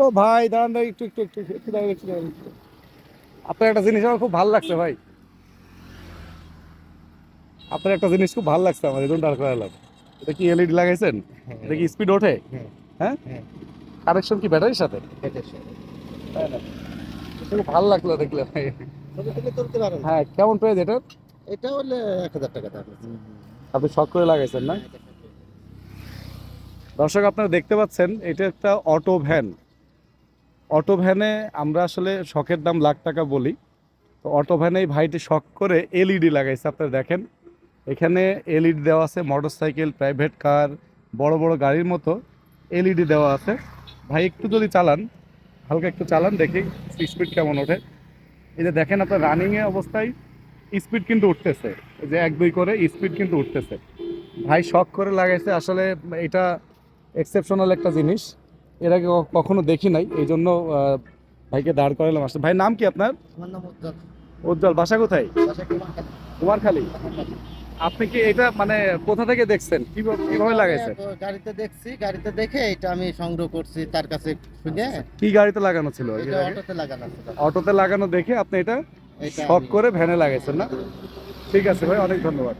ও ভাই দাঁড়ান দাঁড়ান, একটু একটু একটু একটু দাঁড়ান, একটু দাঁড়ান। আপনার একটা জিনিস আমার খুব ভালো লাগছে ভাই। আপনার একটা জিনিস খুব ভালো লাগছে আমার জন্য দাঁড় করালাম এটা কি এলইডি লাগাইছেন? এটা কি স্পিড ওঠে? হ্যাঁ। হ্যাঁ? হ্যাঁ। কানেকশন কি ব্যাটারির সাথে? খুব ভালো লাগল দেখলে ভাই হ্যাঁ কেমন প্রাইস এটা এটা হলে এক হাজার টাকা দাম আপনি শখ করে লাগাইছেন না? দর্শক আপনারা দেখতে পাচ্ছেন এটা একটা অটো ভ্যান অটো ভ্যানে আমরা আসলে শখের দাম লাখ টাকা বলি। তো অটো ভ্যানে ভাইটি শখ করে এলইডি লাগাইছে, আপনারা দেখেন। এখানে এলইডি দেওয়া আছে মোটর সাইকেল প্রাইভেট কার বড় বড় গাড়ির মতো এলইডি দেওয়া আছে। ভাই, একটু যদি চালান, হালকা একটু চালান, দেখি স্পিড কেমন ওঠে। এই যে দেখেন আপনার রানিংয়ে অবস্থায় স্পিড কিন্তু উঠতেছে। যে এক দুই করে স্পিড কিন্তু উঠতেছে। ভাই, শখ করে লাগাইছে, আসলে এটা এক্সেপশনাল একটা জিনিস। এর আগে কখনো দেখি নাই এই জন্য ভাইকে দাঁড় করালাম আসলে ভাই নাম কি আপনার? উজ্জ্বল। বাসা কোথায়? কুমারখালী। আপনি কি এটা মানে কোথা থেকে দেখছেন? কীভাবে লাগাইছেন? গাড়িতে দেখছি গাড়িতে দেখে এটা আমি সংগ্রহ করছি তার কাছে শুনে কি গাড়িতে লাগানো ছিল? অটোতে লাগানো অটোতে লাগানো দেখে আপনি এটা এটা শখ করে ভ্যানে লাগাইছেন না? ঠিক আছে ভাই অনেক ধন্যবাদ।